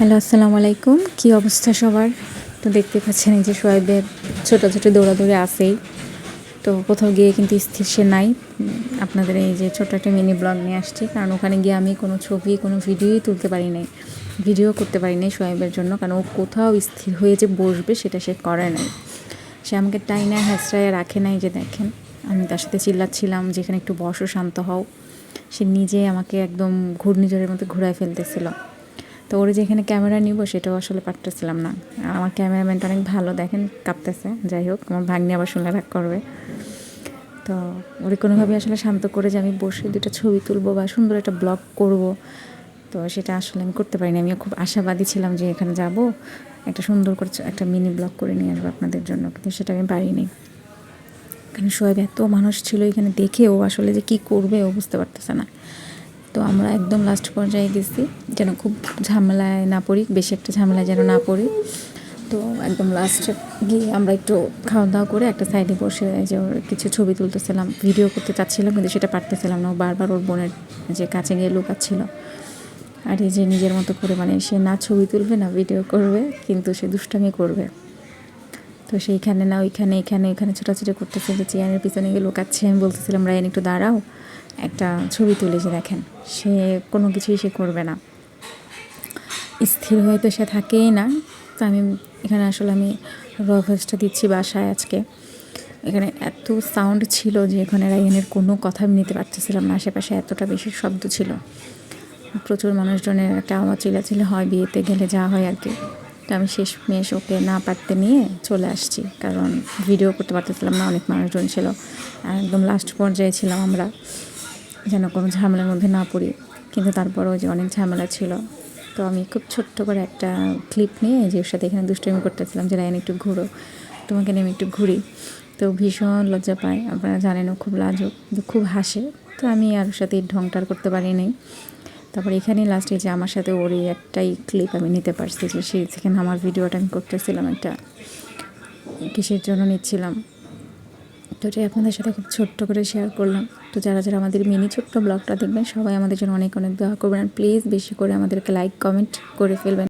Hello, আসসালামু আলাইকুম। কী অবস্থা সবার? তো দেখতে পাচ্ছেন এই যে সোয়েবের ছোটো ছোটো দৌড়াদৌড়ি আসেই তো কোথাও গিয়ে কিন্তু স্থির সে নাই। আপনাদের এই যে ছোটো একটা মিনি ব্লগ নিয়ে আসছি। কারণ ওখানে গিয়ে আমি কোনো ছবি, কোনো ভিডিওই তুলতে পারি নাই। ভিডিও করতে পারি নাই সোয়েবের জন্য। কারণ ও কোথাও স্থির হয়ে যে বসবে সেটা সে করে নাই। সে আমাকে টাইনা হ্যাঁচড়ায় রাখে নাই যে দেখেন। আমি তার সাথে চিল্লাচ্ছিলাম, যেখানে একটু বসো, শান্ত হও। সে নিজে আমাকে একদম ঘূর্ণিঝড়ের মতো ঘুরায় ফেলতেছিল। তো ওর যেখানে ক্যামেরা নিব সেটাও আসলে পারতেছিলাম না। আমার ক্যামেরাম্যানটা অনেক ভালো, দেখেন, কাঁপতেছে। যাই হোক, আমার ভাগ্নি আবার শুনলে রাগ করবে। তো ওরে কোনোভাবে আসলে শান্ত করে যে আমি বসে দুটো ছবি তুলবো বা সুন্দর একটা ব্লগ করব, তো সেটা আসলে আমি করতে পারিনি। আমি খুব আশাবাদী ছিলাম যে এখানে যাব, একটা সুন্দর করে একটা মিনি ব্লগ করে নিয়ে আসব আপনাদের জন্য, কিন্তু সেটা আমি পারিনি। এখানে সোয়েব এত মানুষ ছিল এখানে দেখে ও আসলে যে কী করবে ও বুঝতে পারতেছে না। তো আমরা একদম লাস্ট পর্যায়ে গেছি, যেন খুব ঝামেলায় না পড়ি, বেশি একটা ঝামেলায় যেন না পড়ি। তো একদম লাস্টে গিয়ে আমরা একটু খাওয়া দাওয়া করে একটা সাইডে বসে যে ওর কিছু ছবি তুলতেছিলাম ভিডিও করতে চাচ্ছিলাম, কিন্তু সেটা পারতেছিলাম না। বারবার ওর বোনের যে কাছে গিয়ে লুকাচ্ছিল। আর এই যে নিজের মতো করে মানে সে না ছবি তুলবে, না ভিডিও করবে, কিন্তু সে দুষ্টামি করবে। তো সেইখানে না ওইখানে, এখানে, ওইখানে ছোটাছুটি করতেছে যে চেয়ারের পিছনে গিয়ে লুকাচ্ছে। আমি বলতেছিলাম, রায়ন, একটু দাঁড়াও। একটা ছবি তুলে যে দেখেন, সে কোনো কিছুই সে করবে না। স্থির হয়ে তো সে থাকেই না। তো আমি, এখানে আসলে আমি র দিচ্ছি বাসায় আজকে। এখানে এত সাউন্ড ছিল যে এখানে রায়নের কোনো কথা আমি নিতে পারতেছিলাম না। আশেপাশে এতটা বেশি শব্দ ছিল। প্রচুর মানুষজনের একটা আওয়াজ চিল্লাচিল্লি হয়, বিয়েতে গেলে যা হয় আর কি। তো আমি শেষ মেশ ওকে না পারতে নিয়ে চলে আসছি। কারণ ভিডিও করতে পারতেছিলাম না, অনেক মানুষজন ছিল। একদম লাস্ট পর্যায়ে ছিলাম আমরা। যেন কোনো ঝামেলার মধ্যে না পড়ি। কিন্তু তারপরেও যে অনেক ঝামেলা ছিল। তো আমি খুব ছোট্ট করে একটা ক্লিপ নিয়ে যে ওর সাথে এখানে দুষ্টুমি করতেছিলাম যে, রায়ন, একটু ঘুরো। তোমাকে নিয়ে আমি একটু ঘুরি। তো ভীষণ লজ্জা পায়। আপনারা জানেন ও খুব লাজুক, খুব হাসে। তো আমি আর ওর সাথে ঢংটার করতে পারি নাই। তারপর এখানে লাস্টে যে আমার সাথে ওর এই একটাই ক্লিপ আমি নিতে পারছি যে সেই সেখানে আমার ভিডিওটা আমি করতেছিলাম একটা কিসের জন্য নিচ্ছিলাম। তো এটাই আপনাদের সাথে খুব ছোট্ট করে শেয়ার করলাম। তো যারা যারা আমাদের মিনি ছোট্ট ব্লগটা দেখবেন, সবাই আমাদের জন্য অনেক অনেক দোয়া করবেন। প্লিজ বেশি করে আমাদেরকে লাইক কমেন্ট করে ফেলবেন।